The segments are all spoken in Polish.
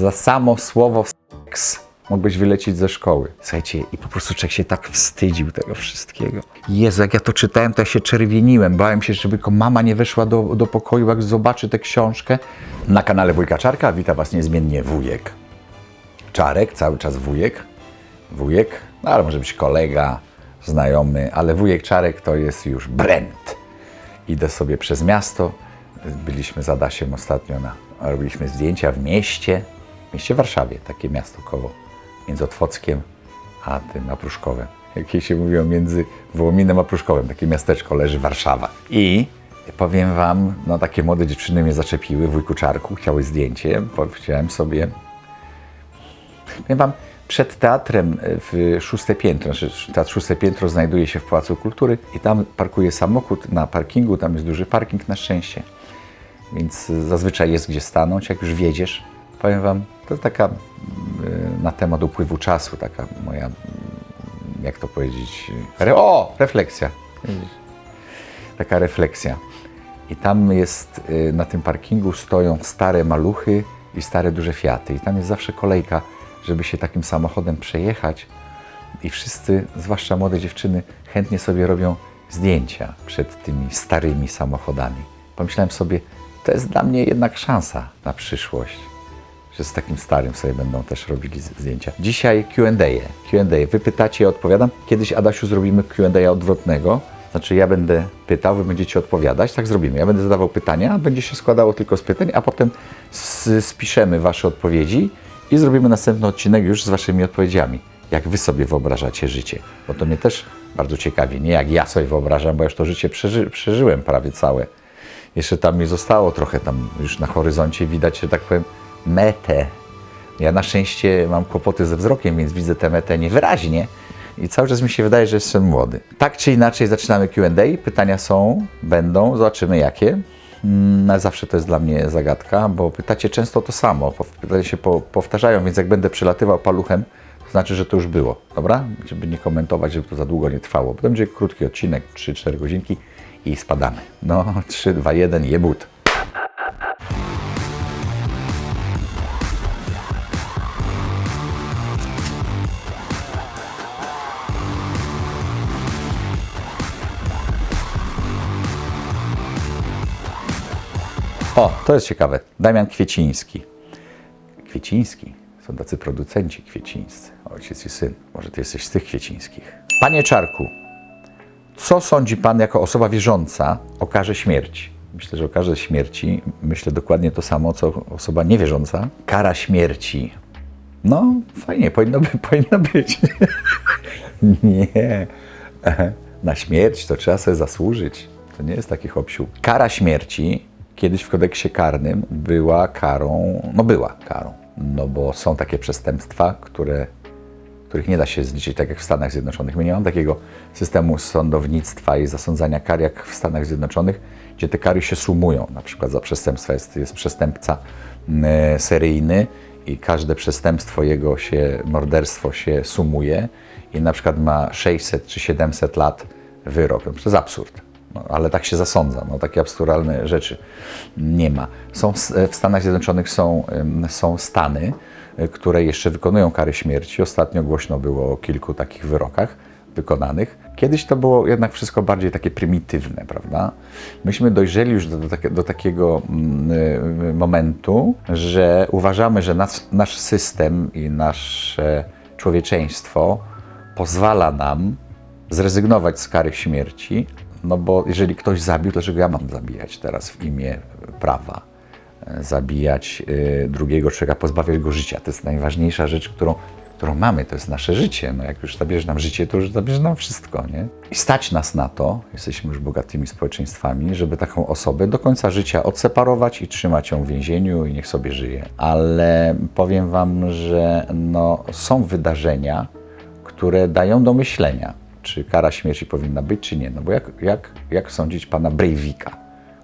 Za samo słowo seks mógłbyś wylecieć ze szkoły. Słuchajcie, i po prostu człowiek się tak wstydził tego wszystkiego. Jezu, jak ja to czytałem, to ja się czerwieniłem. Bałem się, żeby tylko mama nie weszła do, do pokoju, jak zobaczy tę książkę. Na kanale Wujka Czarka wita Was niezmiennie wujek. Czarek, cały czas wujek. Wujek, no ale może być kolega, znajomy, ale wujek Czarek to jest już brand. Idę sobie przez miasto. Byliśmy z Adasiem ostatnio na, robiliśmy zdjęcia w mieście, w mieście Warszawie, takie miasto koło, między Otwockiem a tym a Pruszkowem. Jakie się mówiło między Wołominem a Pruszkowem, takie miasteczko leży Warszawa. I powiem Wam, no takie młode dziewczyny mnie zaczepiły, wujku Czarku, chciały zdjęcie, powiedziałem sobie, Powiem Wam, przed teatrem e, w szóste piętro, znaczy teatr szóste piętro znajduje się w Pałacu Kultury i tam parkuje samochód na parkingu, tam jest duży parking na szczęście, więc zazwyczaj jest gdzie stanąć, jak już wiedziesz. Powiem Wam, to taka mm, e, na temat upływu czasu, taka moja, jak to powiedzieć, re, o, refleksja. Taka refleksja. I tam jest, y, na tym parkingu stoją stare maluchy i stare duże Fiaty. I tam jest zawsze kolejka, żeby się takim samochodem przejechać. I wszyscy, zwłaszcza młode dziewczyny, chętnie sobie robią zdjęcia przed tymi starymi samochodami. Pomyślałem sobie, to jest dla mnie jednak szansa na przyszłość, że z takim starym sobie będą też robili zdjęcia. Dzisiaj Q&A. Q&A. Wy pytacie, ja odpowiadam. Kiedyś, Adasiu, zrobimy Q&A odwrotnego. Znaczy ja będę pytał, wy będziecie odpowiadać. Tak zrobimy. Ja będę zadawał pytania, będzie się składało tylko z pytań, a potem spiszemy wasze odpowiedzi i zrobimy następny odcinek już z waszymi odpowiedziami. Jak wy sobie wyobrażacie życie. Bo to mnie też bardzo ciekawi. Nie jak ja sobie wyobrażam, bo już to życie przeży- przeżyłem prawie całe. Jeszcze tam mi zostało trochę, tam już na horyzoncie widać, że tak powiem, metę. Ja na szczęście mam kłopoty ze wzrokiem, więc widzę tę metę niewyraźnie i cały czas mi się wydaje, że jestem młody. Tak czy inaczej zaczynamy Q&A. Pytania są, będą, zobaczymy jakie. Mm, ale Zawsze to jest dla mnie zagadka, bo pytacie często to samo. Pytania się po, powtarzają, więc jak będę przelatywał paluchem, to znaczy, że to już było, dobra? Żeby nie komentować, żeby to za długo nie trwało. Potem będzie krótki odcinek, 3-4 godzinki i spadamy. No, 3, 2, 1, jebut. O, to jest ciekawe. Damian Kwieciński. Kwieciński. Są tacy producenci kwiecińscy. Ojciec i syn. Może ty jesteś z tych kwiecińskich. Panie Czarku, co sądzi pan jako osoba wierząca o karze śmierci? Myślę, że o karze śmierci myślę dokładnie to samo, co osoba niewierząca. Kara śmierci. No, fajnie, powinno, by, powinno być. nie. Na śmierć to trzeba sobie zasłużyć. To nie jest taki hopsiu. Kara śmierci kiedyś w kodeksie karnym była karą, no była karą, no bo są takie przestępstwa, które, których nie da się zliczyć, tak jak w Stanach Zjednoczonych. My nie mamy takiego systemu sądownictwa i zasądzania kar jak w Stanach Zjednoczonych, gdzie te kary się sumują. Na przykład za przestępstwa jest, jest przestępca mm, seryjny i każde przestępstwo jego się, morderstwo się sumuje i na przykład ma 600 czy 700 lat wyrok. To jest absurd. No, ale tak się zasądza. No, takie absurdalne rzeczy nie ma. Są, s- w Stanach Zjednoczonych są, są stany, y, które jeszcze wykonują kary śmierci. Ostatnio głośno było o kilku takich wyrokach wykonanych. Kiedyś to było jednak wszystko bardziej takie prymitywne, prawda? Myśmy dojrzeli już do, do, do takiego mm, y, momentu, że uważamy, że nas, nasz system i nasze człowieczeństwo pozwala nam zrezygnować z kary śmierci, no bo jeżeli ktoś zabił, dlaczego ja mam zabijać teraz w imię prawa? Zabijać y, drugiego człowieka, pozbawiać go życia. To jest najważniejsza rzecz, którą, którą mamy, to jest nasze życie. No jak już zabierze nam życie, to już zabierze nam wszystko, nie? I stać nas na to, jesteśmy już bogatymi społeczeństwami, żeby taką osobę do końca życia odseparować i trzymać ją w więzieniu i niech sobie żyje. Ale powiem Wam, że no, są wydarzenia, które dają do myślenia, czy kara śmierci powinna być, czy nie. No bo jak, jak, jak sądzić pana Breivika,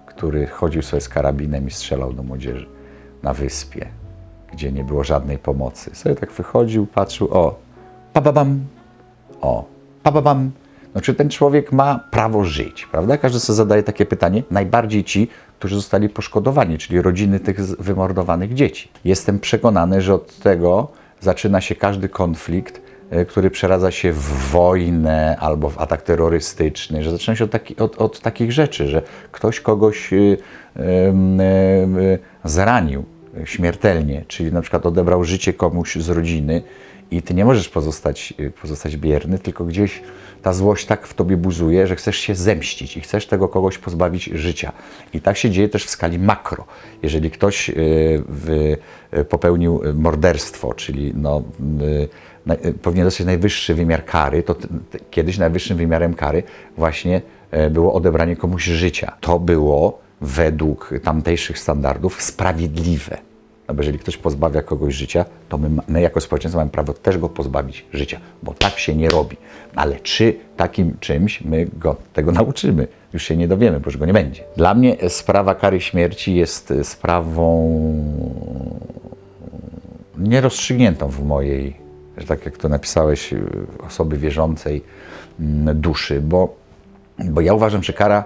który chodził sobie z karabinem i strzelał do młodzieży na wyspie, gdzie nie było żadnej pomocy. Sobie tak wychodził, patrzył, o, pababam, o, pababam. No, czy ten człowiek ma prawo żyć, prawda? Każdy sobie zadaje takie pytanie. Najbardziej ci, którzy zostali poszkodowani, czyli rodziny tych wymordowanych dzieci. Jestem przekonany, że od tego zaczyna się każdy konflikt, który przeradza się w wojnę albo w atak terrorystyczny, że zaczyna się od, taki, od, od takich rzeczy, że ktoś kogoś y, em, em, y, zranił śmiertelnie, czyli na przykład odebrał życie komuś z rodziny i ty nie możesz pozostać, y, pozostać bierny, tylko gdzieś ta złość tak w tobie buzuje, że chcesz się zemścić i chcesz tego kogoś pozbawić życia. I tak się dzieje też w skali makro. Jeżeli ktoś y, y, popełnił morderstwo, czyli no, powinien dostać najwyższy wymiar kary, to kiedyś najwyższym wymiarem kary właśnie e, było odebranie komuś życia. To było według tamtejszych standardów sprawiedliwe. No bo jeżeli ktoś pozbawia kogoś życia, to my, my jako społeczeństwo mamy prawo też go pozbawić życia, bo tak się nie robi. Ale czy takim czymś my go tego nauczymy? Już się nie dowiemy, bo już go nie będzie. Dla mnie sprawa kary śmierci jest e, sprawą nierozstrzygniętą w mojej, że tak jak to napisałeś, y, osoby wierzącej mm, duszy, bo, bo ja uważam, że kara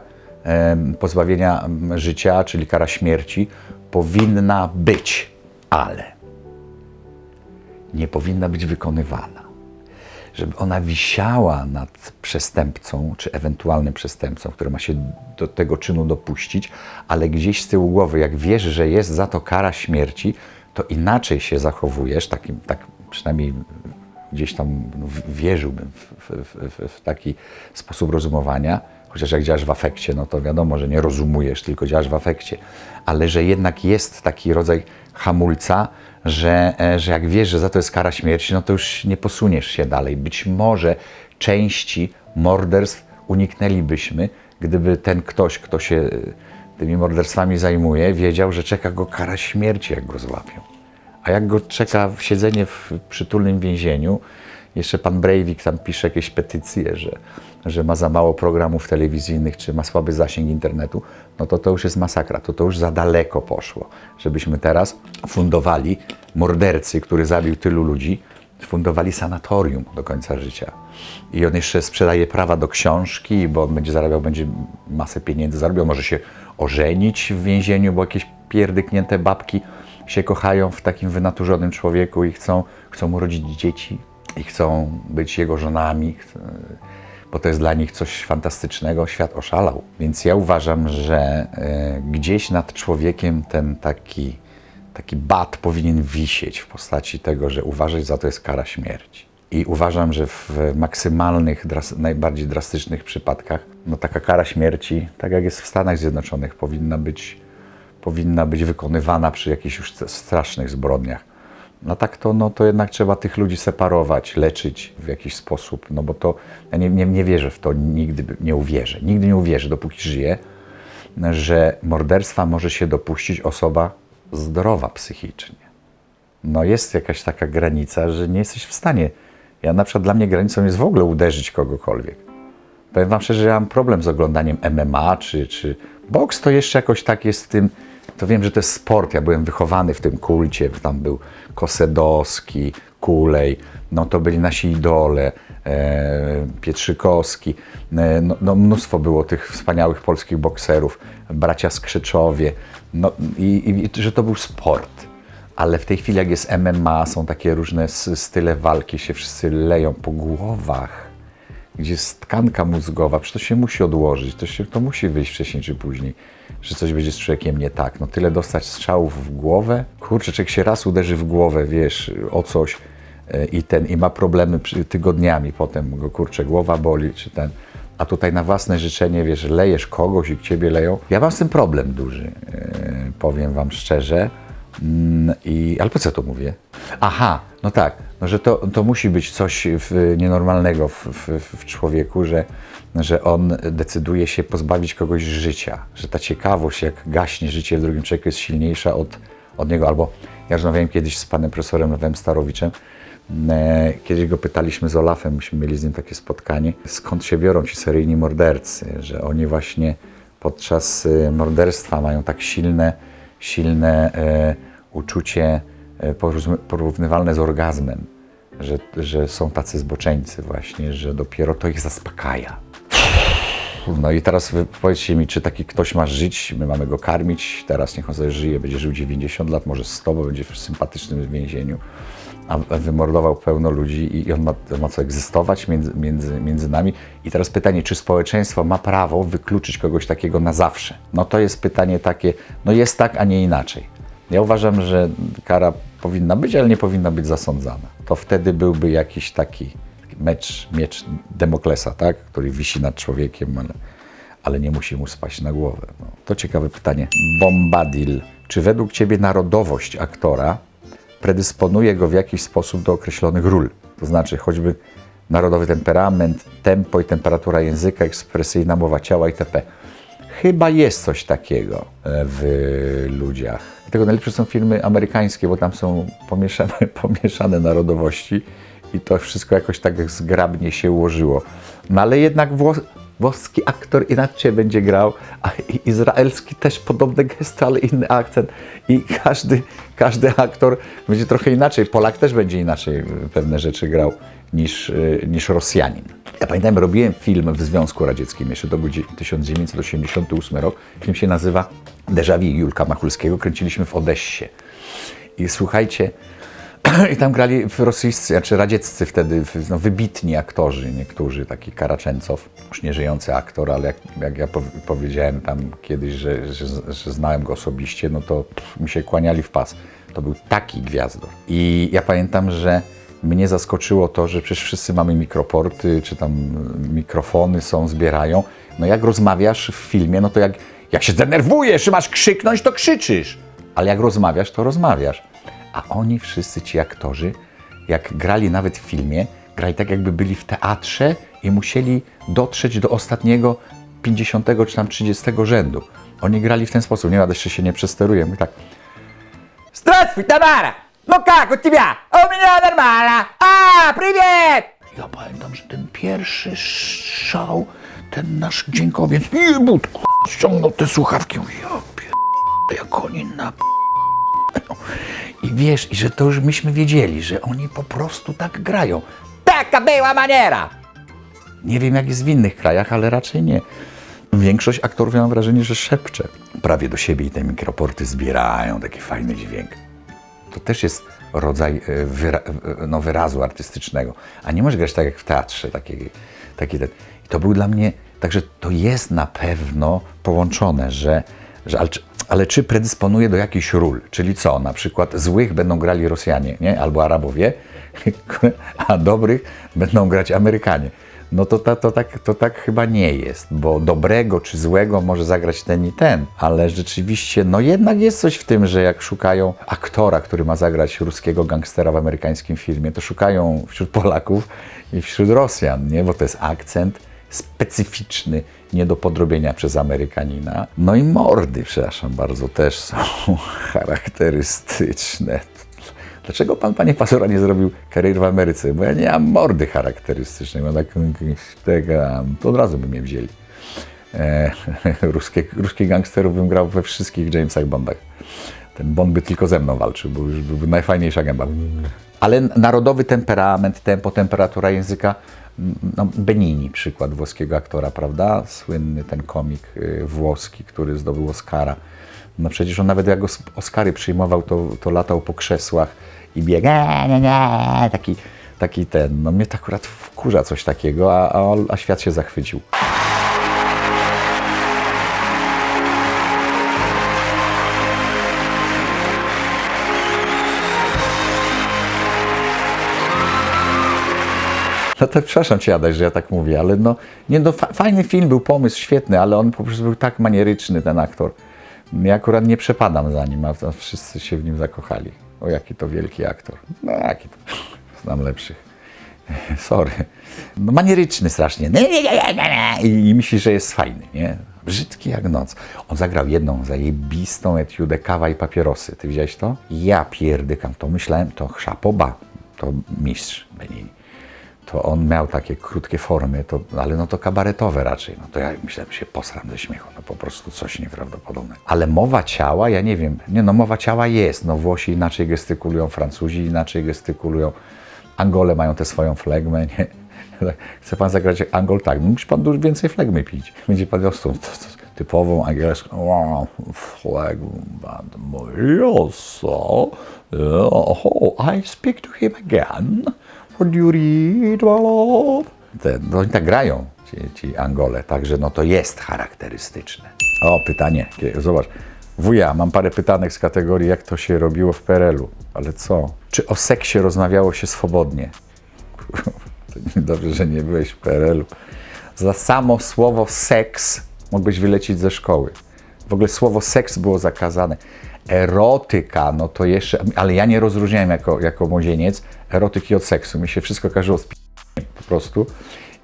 pozbawienia mm, życia, czyli kara śmierci, powinna być, ale nie powinna być wykonywana. Żeby ona wisiała nad przestępcą, czy ewentualnym przestępcą, który ma się do tego czynu dopuścić, ale gdzieś z tyłu głowy, jak wiesz, że jest za to kara śmierci, to inaczej się zachowujesz, takim, tak przynajmniej gdzieś tam no, wierzyłbym w, w, w, w taki sposób rozumowania, chociaż jak działasz w afekcie, no to wiadomo, że nie rozumujesz, tylko działasz w afekcie, ale że jednak jest taki rodzaj hamulca, że, e, że jak wiesz, że za to jest kara śmierci, no to już nie posuniesz się dalej. Być może części morderstw uniknęlibyśmy, gdyby ten ktoś, kto się e, tymi morderstwami zajmuje, wiedział, że czeka go kara śmierci, jak go złapią. A jak go czeka siedzenie w przytulnym więzieniu, jeszcze pan Breivik tam pisze jakieś petycje, że, że ma za mało programów telewizyjnych, czy ma słaby zasięg internetu, no to to już jest masakra, to to już za daleko poszło, żebyśmy teraz fundowali mordercy, który zabił tylu ludzi, fundowali sanatorium do końca życia. I on jeszcze sprzedaje prawa do książki, bo on będzie zarabiał, będzie masę pieniędzy zarobił, może się ożenić w więzieniu, bo jakieś pierdyknięte babki się kochają w takim wynaturzonym człowieku i chcą, chcą mu rodzić dzieci i chcą być jego żonami, bo to jest dla nich coś fantastycznego. Świat oszalał. Więc ja uważam, że e, gdzieś nad człowiekiem ten taki, taki bat powinien wisieć w postaci tego, że uważać za to jest kara śmierci. I uważam, że w maksymalnych, najbardziej drastycznych przypadkach, no taka kara śmierci, tak jak jest w Stanach Zjednoczonych, powinna być powinna być wykonywana przy jakichś już strasznych zbrodniach. No tak to, no to jednak trzeba tych ludzi separować, leczyć w jakiś sposób, no bo to, ja nie, nie, nie wierzę w to, nigdy nie uwierzę, nigdy nie uwierzę, dopóki żyję, że morderstwa może się dopuścić osoba zdrowa psychicznie. No jest jakaś taka granica, że nie jesteś w stanie, ja na przykład dla mnie granicą jest w ogóle uderzyć kogokolwiek. Powiem Wam szczerze, że ja mam problem z oglądaniem MMA czy, czy boks, to jeszcze jakoś tak jest w tym, to wiem, że to jest sport, ja byłem wychowany w tym kulcie, tam był Kosedowski, Kulej, no to byli nasi idole, e, Pietrzykowski, e, no, no mnóstwo było tych wspaniałych polskich bokserów, bracia Skrzeczowie, no i, i że to był sport. Ale w tej chwili, jak jest MMA, są takie różne style walki, się wszyscy leją po głowach. Gdzie jest tkanka mózgowa, przecież to się musi odłożyć, to, się, to musi wyjść wcześniej czy później, że coś będzie z człowiekiem nie tak. No tyle dostać strzałów w głowę, kurczę, człowiek się raz uderzy w głowę, wiesz, o coś e, i ten, i ma problemy tygodniami potem, go kurczę, głowa boli, czy ten, a tutaj na własne życzenie, wiesz, lejesz kogoś i ciebie leją. Ja mam z tym problem duży, e, powiem wam szczerze, Mm, I, ale po co to mówię? Aha, no tak, no, że to, to musi być coś w, nienormalnego w, w, w człowieku, że, że on decyduje się pozbawić kogoś życia, że ta ciekawość, jak gaśnie życie w drugim człowieku, jest silniejsza od, od niego. Albo ja rozmawiałem kiedyś z panem profesorem Lewem Starowiczem, e, kiedyś go pytaliśmy z Olafem, myśmy mieli z nim takie spotkanie, skąd się biorą ci seryjni mordercy, że oni właśnie podczas e, morderstwa mają tak silne, silne e, uczucie porównywalne z orgazmem, że, że są tacy zboczeńcy właśnie, że dopiero to ich zaspokaja. No i teraz powiedzcie mi, czy taki ktoś ma żyć, my mamy go karmić, teraz niech on sobie żyje, będzie żył 90 lat, może 100, bo będzie w sympatycznym więzieniu, a wymordował pełno ludzi i- i on ma, ma co egzystować między, między, między nami. I teraz pytanie, czy społeczeństwo ma prawo wykluczyć kogoś takiego na zawsze? No to jest pytanie takie, no jest tak, a nie inaczej. Ja uważam, że kara powinna być, ale nie powinna być zasądzana. To wtedy byłby jakiś taki mecz, miecz Demoklesa, tak? który wisi nad człowiekiem, ale, ale nie musi mu spaść na głowę. No, to ciekawe pytanie. Bombadil. Czy według Ciebie narodowość aktora predysponuje go w jakiś sposób do określonych ról? To znaczy choćby narodowy temperament, tempo i temperatura języka, ekspresyjna mowa ciała itp. Chyba jest coś takiego e, w ludziach. Dlatego najlepsze są filmy amerykańskie, bo tam są pomieszane, pomieszane narodowości i to wszystko jakoś tak zgrabnie się ułożyło. No ale jednak włos, włoski aktor inaczej będzie grał, a izraelski też podobne gesty, ale inny akcent. I każdy, każdy aktor będzie trochę inaczej. Polak też będzie inaczej pewne rzeczy grał niż, y, niż Rosjanin. Ja pamiętam, robiłem film w Związku Radzieckim, jeszcze to był dzie- 1988 rok. Film się nazywa Déjà Julka Machulskiego. Kręciliśmy w Odessie. I słuchajcie, i tam grali rosyjscy, znaczy radzieccy wtedy, no, wybitni aktorzy, niektórzy, taki Karaczencow, już nie żyjący aktor, ale jak, jak ja pow- powiedziałem tam kiedyś, że, że, że znałem go osobiście, no to mi się kłaniali w pas. To był taki gwiazdor. I ja pamiętam, że mnie zaskoczyło to, że przecież wszyscy mamy mikroporty, czy tam mikrofony są, zbierają. No jak rozmawiasz w filmie, no to jak, jak się denerwujesz, czy masz krzyknąć, to krzyczysz. Ale jak rozmawiasz, to rozmawiasz A oni wszyscy ci aktorzy, jak grali nawet w filmie, grali tak jakby byli w teatrze i musieli dotrzeć do ostatniego 50 czy tam 30 rzędu. Oni grali w ten sposób. Nie ma, jeszcze się nie przesteruję. Mówi tak. Здравствуй, Тамара! Ну как у тебя? У меня нормально! А, привет! Ja pamiętam, że ten pierwszy szał, ten nasz dziękowiec, nie budku, ściągnął te słuchawki, mówi, ja pier... jak oni na i wiesz, i że to już myśmy wiedzieli, że oni po prostu tak grają. Taka była maniera! Nie wiem, jak jest w innych krajach, ale raczej nie. Większość aktorów, ja mam wrażenie, że szepcze prawie do siebie i te mikroporty zbierają taki fajny dźwięk. To też jest rodzaj e, wyra e, no, wyrazu artystycznego. A nie możesz grać tak jak w teatrze. Taki, taki ten. I to był dla mnie, także to jest na pewno połączone, że, że ale czy predysponuje do jakichś ról? Czyli co? Na przykład złych będą grali Rosjanie, nie? Albo Arabowie, a dobrych będą grać Amerykanie. No to, ta, to, tak, to tak chyba nie jest, bo dobrego czy złego może zagrać ten i ten, ale rzeczywiście, no jednak jest coś w tym, że jak szukają aktora, który ma zagrać ruskiego gangstera w amerykańskim filmie, to szukają wśród Polaków i wśród Rosjan, nie? Bo to jest akcent specyficzny, nie do podrobienia przez Amerykanina. No i mordy, przepraszam bardzo, też są charakterystyczne. Dlaczego pan, panie Pasora, nie zrobił kariery w Ameryce? Bo ja nie mam mordy charakterystycznej, mam taką, tego, to od razu by mnie wzięli. E, ruskie, ruskich gangsterów bym grał we wszystkich Jamesach Bondach. Ten Bond by tylko ze mną walczył, bo już byłby najfajniejsza gęba. Ale narodowy temperament, tempo, temperatura języka, no Benini, przykład włoskiego aktora, prawda? Słynny ten komik y, włoski, który zdobył Oscara. No przecież on nawet jak Os- Oscary przyjmował, to, to latał po krzesłach i biegł, taki, taki ten. No mnie to akurat wkurza coś takiego, a, a, a świat się zachwycił. No to przepraszam Cię, Adaś, że ja tak mówię, ale no, nie no, fa- fajny film był, pomysł świetny, ale on po prostu był tak manieryczny, ten aktor. Ja akurat nie przepadam za nim, a wszyscy się w nim zakochali. O, jaki to wielki aktor. No, jaki to, znam lepszych. Sorry. No, manieryczny strasznie. Nie, nie, nie, nie, nie. I, I myśli, że jest fajny, nie? Brzydki jak noc. On zagrał jedną zajebistą etiudę kawa i papierosy. Ty widziałeś to? Ja pierdykam. To myślałem, to szapoba. To mistrz Benini to on miał takie krótkie formy, to, ale no to kabaretowe raczej. No to ja myślałem, się posram ze śmiechu, no po prostu coś nieprawdopodobnego. Ale mowa ciała, ja nie wiem, nie no mowa ciała jest, no Włosi inaczej gestykulują, Francuzi inaczej gestykulują, Angole mają tę swoją flegmę, nie? Chce pan zagrać Angol? Tak, no musi pan dużo więcej flegmy pić. Będzie pan miał to, typową angielską wow, flegma mojosa. Oh, I speak to him again. Would you read, my love? Te, no oni tak grają, ci, ci Angole, także no to jest charakterystyczne. O, pytanie, zobacz. Wuja, mam parę pytanek z kategorii, jak to się robiło w PRL-u. Ale co? Czy o seksie rozmawiało się swobodnie? Dobrze, że nie byłeś w PRL-u. Za samo słowo seks mógłbyś wylecieć ze szkoły. W ogóle słowo seks było zakazane. Erotyka, no to jeszcze, ale ja nie rozróżniałem jako, jako młodzieniec erotyki od seksu. Mi się wszystko każło z po prostu.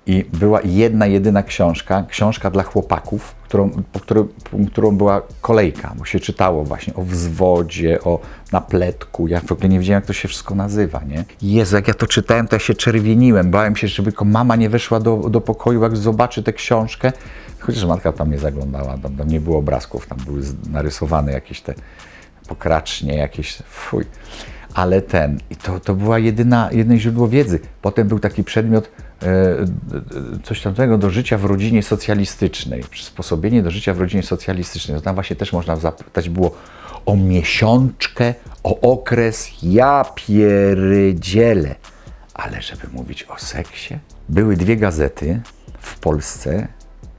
I była jedna, jedyna książka, książka dla chłopaków, którą, po którą, którą była kolejka, bo się czytało właśnie o wzwodzie, o napletku. Ja w ogóle nie wiedziałem, jak to się wszystko nazywa, nie? Jezu, jak ja to czytałem, to ja się czerwieniłem. Bałem się, żeby tylko mama nie weszła do, do pokoju, jak zobaczy tę książkę. Chociaż matka tam nie zaglądała, tam, tam nie było obrazków, tam były narysowane jakieś te pokracznie, jakieś, fuj ale ten, i to, to była jedyna, jedyne źródło wiedzy. Potem był taki przedmiot, e, coś tamtego do życia w rodzinie socjalistycznej, przysposobienie do życia w rodzinie socjalistycznej. To tam właśnie też można zapytać było o miesiączkę, o okres, ja pierdzielę. Ale żeby mówić o seksie, były dwie gazety w Polsce,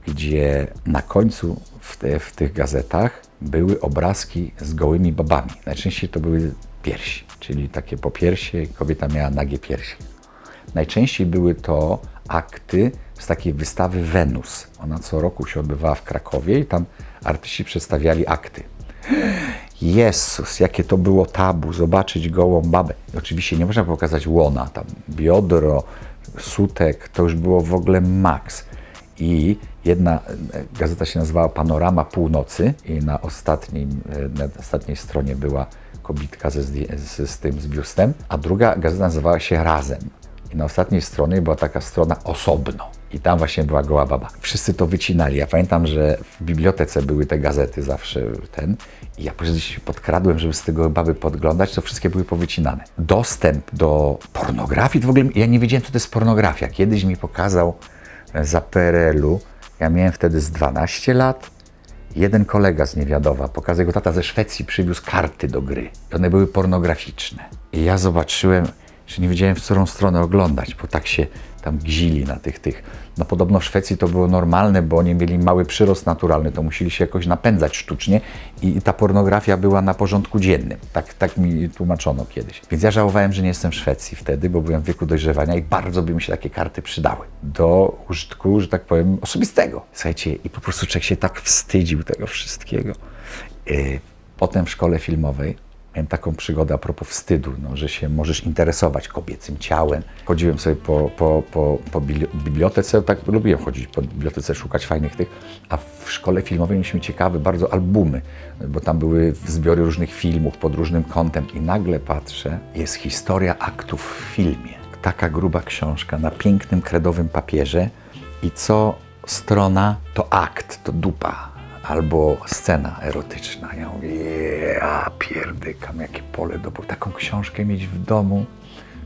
gdzie na końcu w, te, w tych gazetach były obrazki z gołymi babami. Najczęściej to były piersi, czyli takie po piersie, kobieta miała nagie piersi. Najczęściej były to akty z takiej wystawy Wenus. Ona co roku się odbywała w Krakowie i tam artyści przedstawiali akty. Jezus, jakie to było tabu, zobaczyć gołą babę. Oczywiście nie można pokazać łona, tam biodro, sutek, to już było w ogóle maks. I jedna e, gazeta się nazywała Panorama Północy i na, ostatnim, e, na ostatniej stronie była kobitka ze, z, z tym z biustem, a druga gazeta nazywała się Razem. I na ostatniej stronie była taka strona osobno. I tam właśnie była goła baba. Wszyscy to wycinali. Ja pamiętam, że w bibliotece były te gazety zawsze ten. I ja później się podkradłem, żeby z tego baby podglądać, to wszystkie były powycinane. Dostęp do pornografii, to w ogóle ja nie wiedziałem, co to jest pornografia. Kiedyś mi pokazał za PRL-u, ja miałem wtedy z 12 lat, Jeden kolega z Niewiadowa pokazał, jego tata ze Szwecji przywiózł karty do gry. One były pornograficzne. I ja zobaczyłem, że nie wiedziałem, w którą stronę oglądać, bo tak się tam gzili na tych, tych. No podobno w Szwecji to było normalne, bo oni mieli mały przyrost naturalny, to musieli się jakoś napędzać sztucznie i, ta pornografia była na porządku dziennym. Tak, tak mi tłumaczono kiedyś. Więc ja żałowałem, że nie jestem w Szwecji wtedy, bo byłem w wieku dojrzewania i bardzo by mi się takie karty przydały do użytku, że tak powiem, osobistego. Słuchajcie, i po prostu człowiek się tak wstydził tego wszystkiego. Yy, Potem w szkole filmowej miałem taką przygodę a propos wstydu, no, że się możesz interesować kobiecym ciałem. Chodziłem sobie po, po, po, po bibli- bibliotece, tak lubiłem chodzić po bibliotece, szukać fajnych tych, a w szkole filmowej mieliśmy ciekawe bardzo albumy, bo tam były zbiory różnych filmów pod różnym kątem i nagle patrzę, jest historia aktów w filmie. Taka gruba książka na pięknym kredowym papierze i co strona to akt, to dupa albo scena erotyczna. Ja mówię, ja pierdykam, jakie pole do... Taką książkę mieć w domu.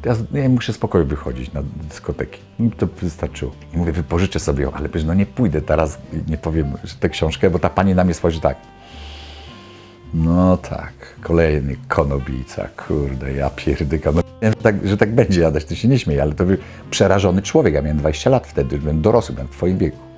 Ja, ja muszę spokojnie wychodzić na dyskoteki. Mi to wystarczyło. I mówię, wypożyczę sobie ją, ale przecież no nie pójdę teraz, nie powiem, że tę książkę, bo ta pani na mnie spojrzy tak. No tak, kolejny konobijca, kurde, ja pierdykam. No, wiem, że, tak, że tak będzie, Adaś, ty się nie śmiej, ale to był przerażony człowiek. Ja miałem 20 lat wtedy, byłem dorosły, byłem w twoim wieku.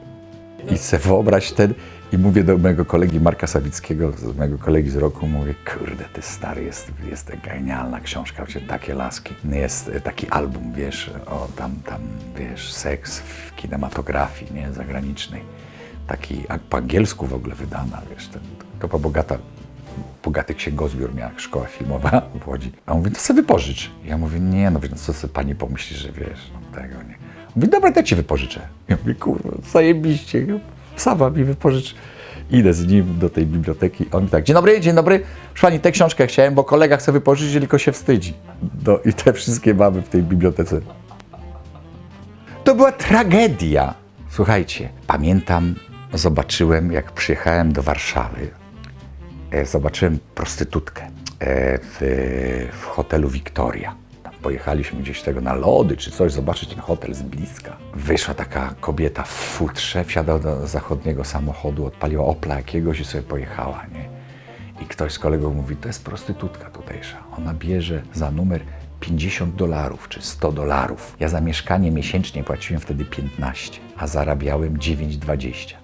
I se wyobraź ten, i mówię do mojego kolegi Marka Sawickiego, z mojego kolegi z roku, mówię, kurde, ty stary, jest, jest genialna książka, gdzie takie laski. Jest taki album, wiesz, o tam, tam, wiesz, seks w kinematografii, nie, zagranicznej. Taki, a po angielsku w ogóle wydana, wiesz, ten, to bogata, bogaty księgozbiór miała szkoła filmowa w Łodzi. A on mówi, to sobie wypożycz. Ja mówię, nie, no wiesz, no co sobie pani pomyśli, że wiesz, no tego nie. Mówi, dobra, to ja ci wypożyczę. Ja mówię, kurwa, zajebiście, sama mi wypożycz. Idę z nim do tej biblioteki. On mi tak, dzień dobry, dzień dobry. Proszę pani, tę książkę chciałem, bo kolega chce wypożyczyć, tylko się wstydzi. No i te wszystkie mamy w tej bibliotece. To była tragedia. Słuchajcie, pamiętam, zobaczyłem, jak przyjechałem do Warszawy, e, zobaczyłem prostytutkę e, w, w hotelu Victoria. Pojechaliśmy gdzieś tego na lody czy coś, zobaczyć ten hotel z bliska. Wyszła taka kobieta w futrze, wsiadła do zachodniego samochodu, odpaliła Opla jakiegoś i sobie pojechała, nie? I ktoś z kolegów mówi, to jest prostytutka tutejsza. Ona bierze za numer 50 dolarów czy 100 dolarów. Ja za mieszkanie miesięcznie płaciłem wtedy 15, a zarabiałem 9,20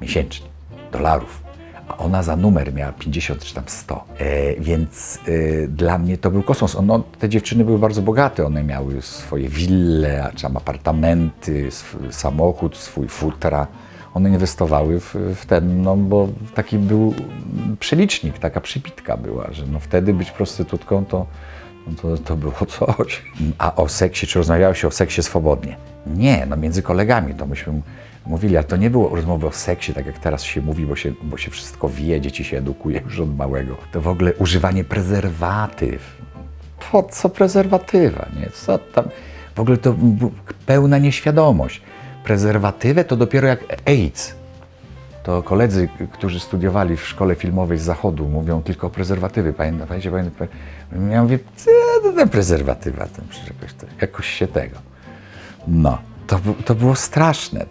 miesięcznie dolarów. A ona za numer miała 50 czy tam 100. E, więc e, dla mnie to był kosmos. No, te dziewczyny były bardzo bogate. One miały swoje wille, czy tam apartamenty, samochód, swój futra one inwestowały w, w ten, no bo taki był przelicznik, taka przypitka była, że no wtedy być prostytutką to, no to, to było coś. A o seksie, czy rozmawiało się o seksie swobodnie? Nie, no między kolegami to myśmy mówili, ale to nie było rozmowy o seksie, tak jak teraz się mówi, bo się, bo się wszystko wie, dzieci się edukuje już od małego. To w ogóle używanie prezerwatyw. Po co prezerwatywa, nie? Co tam? W ogóle to pełna nieświadomość. Prezerwatywę to dopiero jak AIDS. To koledzy, którzy studiowali w szkole filmowej z zachodu, mówią tylko o prezerwatywy. Pamiętam, pamiętam. Ja mówię, co to prezerwatywa? Przecież jakoś, jakoś się tego. No, to, to było straszne.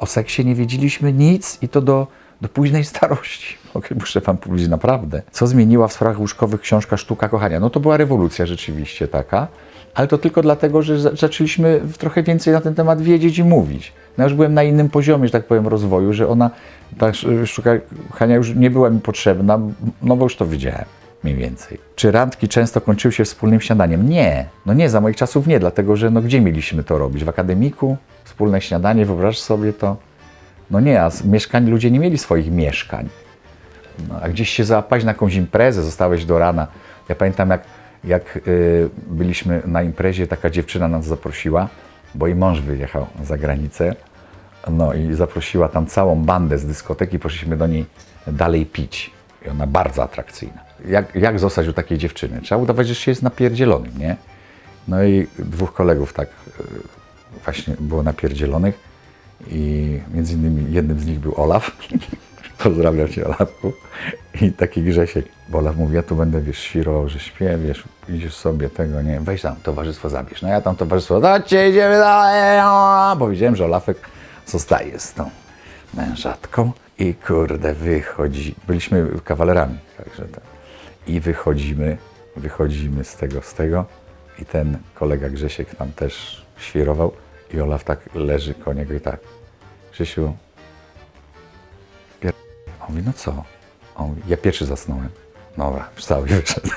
O seksie nie wiedzieliśmy nic i to do, do późnej starości. Okej, Muszę wam powiedzieć naprawdę. Co zmieniła w sprawach łóżkowych książka Sztuka Kochania? No to była rewolucja rzeczywiście taka, ale to tylko dlatego, że za- zaczęliśmy trochę więcej na ten temat wiedzieć i mówić. No ja już byłem na innym poziomie, że tak powiem, rozwoju, że ona, ta sz- Sztuka Kochania już nie była mi potrzebna, no bo już to wiedziałem mniej więcej. Czy randki często kończyły się wspólnym śniadaniem? Nie. No nie, za moich czasów nie, dlatego że no gdzie mieliśmy to robić? W akademiku? Wspólne śniadanie, wyobraź sobie to? No nie, a mieszkań ludzie nie mieli swoich mieszkań. No, a gdzieś się zapaść na jakąś imprezę, zostałeś do rana. Ja pamiętam, jak, jak y, byliśmy na imprezie, taka dziewczyna nas zaprosiła, bo jej mąż wyjechał za granicę. No i zaprosiła tam całą bandę z dyskoteki, poszliśmy do niej dalej pić. Ona bardzo atrakcyjna. Jak, jak zostać u takiej dziewczyny? Trzeba udawać, że się jest napierdzielonym, nie? No i dwóch kolegów tak y, właśnie było napierdzielonych i między innymi jednym z nich był Olaf. Pozdrawiam Cię, Olafku. I taki Grzesiek. Bo Olaf mówi, ja tu będę, wiesz, świrował, że śpię, wiesz, idziesz sobie tego, nie, weź tam towarzystwo zabierz. No ja tam towarzystwo, chodźcie, idziemy dalej, bo widziałem, że Olafek zostaje z tą mężatką i kurde, wychodzi, byliśmy kawalerami, także tak. I wychodzimy, wychodzimy z tego, z tego i ten kolega Grzesiek tam też świrował i Olaf tak leży koło niego i tak, Grzesiu, pier... On mówi, no co? On mówi, ja pierwszy zasnąłem. Dobra, wstał i wyszedł.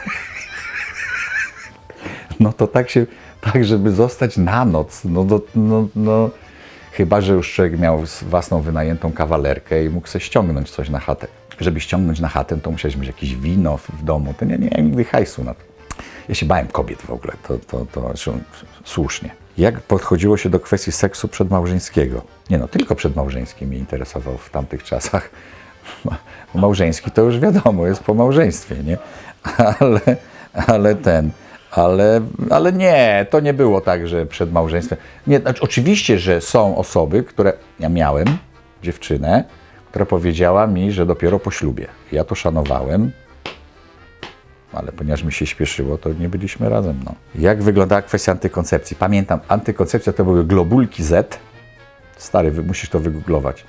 No to tak się, tak żeby zostać na noc, no, no, no, no chyba, że już człowiek miał własną wynajętą kawalerkę i mógł sobie ściągnąć coś na chatę. Żeby ściągnąć na chatę, to musiałeś mieć jakieś wino w, domu. To nie, nie miałem nigdy hajsu na to. Ja się bałem kobiet w ogóle, to, to, to słusznie. Jak podchodziło się do kwestii seksu przedmałżeńskiego? Nie no, tylko przedmałżeński mnie interesował w tamtych czasach. Małżeński to już wiadomo, jest po małżeństwie, nie? Ale, ale ten, ale, ale nie, to nie było tak, że przed małżeństwem. Nie, znaczy, oczywiście, że są osoby, które. Ja miałem dziewczynę, która powiedziała mi, że dopiero po ślubie. Ja to szanowałem, ale ponieważ mi się śpieszyło, to nie byliśmy razem. No. Jak wyglądała kwestia antykoncepcji? Pamiętam, antykoncepcja to były globulki Z. Stary, musisz to wygooglować.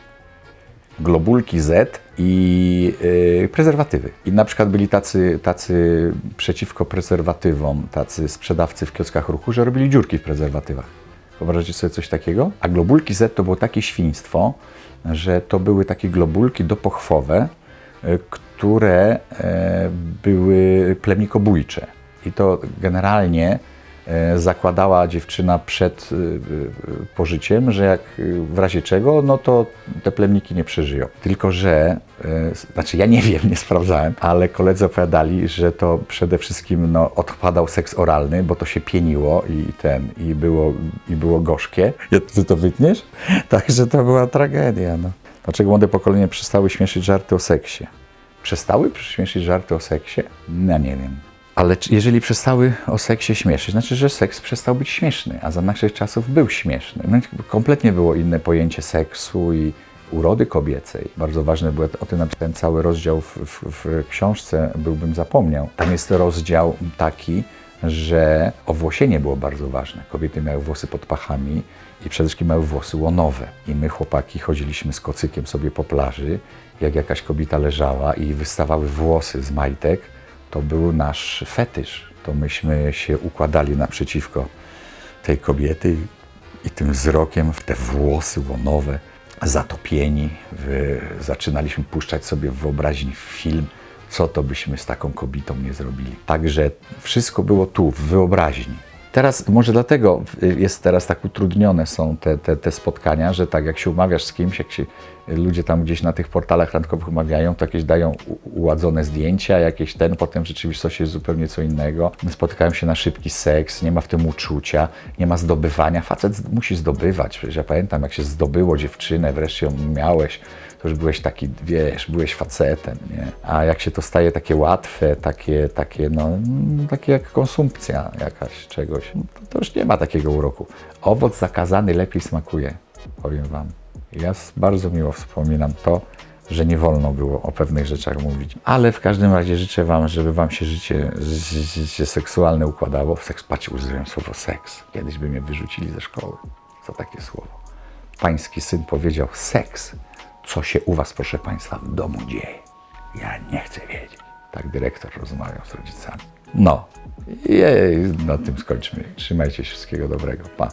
Globulki Z i yy, prezerwatywy. I na przykład byli tacy, tacy przeciwko prezerwatywom, tacy sprzedawcy w kioskach ruchu, że robili dziurki w prezerwatywach. Wyobraźcie sobie coś takiego? A globulki Z to było takie świństwo, że to były takie globulki dopochwowe, y, które e, były plemnikobójcze. I to generalnie zakładała dziewczyna przed y, y, pożyciem, że jak w razie czego, no to te plemniki nie przeżyją. Tylko, że, e, znaczy ja nie wiem, nie sprawdzałem, ale koledzy opowiadali, że to przede wszystkim no, odpadał seks oralny, bo to się pieniło i ten, i było, i było gorzkie. Ja, ty to wytniesz? Także to była tragedia. No. Dlaczego młode pokolenie przestały śmieszyć żarty o seksie? Przestały śmieszyć żarty o seksie? No nie wiem. Ale jeżeli przestały o seksie śmieszyć, znaczy, że seks przestał być śmieszny, a za naszych czasów był śmieszny. No, kompletnie było inne pojęcie seksu i urody kobiecej. Bardzo ważne było, o tym napisałem cały rozdział w, w, w książce, byłbym zapomniał. Tam jest rozdział taki, że owłosienie było bardzo ważne. Kobiety miały włosy pod pachami i przede wszystkim miały włosy łonowe. I my, chłopaki, chodziliśmy z kocykiem sobie po plaży. Jak jakaś kobieta leżała i wystawały włosy z majtek, to był nasz fetysz. To myśmy się układali naprzeciwko tej kobiety i tym wzrokiem w te włosy łonowe, zatopieni, w, zaczynaliśmy puszczać sobie w wyobraźni film, co to byśmy z taką kobietą nie zrobili. Także wszystko było tu, w wyobraźni. Teraz, może dlatego y, jest teraz tak utrudnione są te, te, te spotkania, że tak jak się umawiasz z kimś, jak się ludzie tam gdzieś na tych portalach randkowych umawiają, to jakieś dają uładzone zdjęcia, jakieś ten, potem w rzeczywistości jest zupełnie co innego. Spotykają się na szybki seks, nie ma w tym uczucia, nie ma zdobywania. Facet musi zdobywać. Przecież ja pamiętam, jak się zdobyło dziewczynę, wreszcie ją miałeś, to już byłeś taki, wiesz, byłeś facetem, nie? A jak się to staje takie łatwe, takie, takie, no, mm, takie jak konsumpcja jakaś czegoś, no to, to już nie ma takiego uroku. Owoc zakazany lepiej smakuje, powiem wam. Ja bardzo miło wspominam to, że nie wolno było o pewnych rzeczach mówić. Ale w każdym razie życzę Wam, żeby Wam się życie, ży- życie seksualne układało. Seks, patrzcie, użyłem słowo seks. Kiedyś by mnie wyrzucili ze szkoły. Co takie słowo? Pański syn powiedział seks. Co się u Was, proszę Państwa, w domu dzieje? Ja nie chcę wiedzieć. Tak dyrektor rozmawiał z rodzicami. No, i na tym skończmy. Trzymajcie się, wszystkiego dobrego. Pa.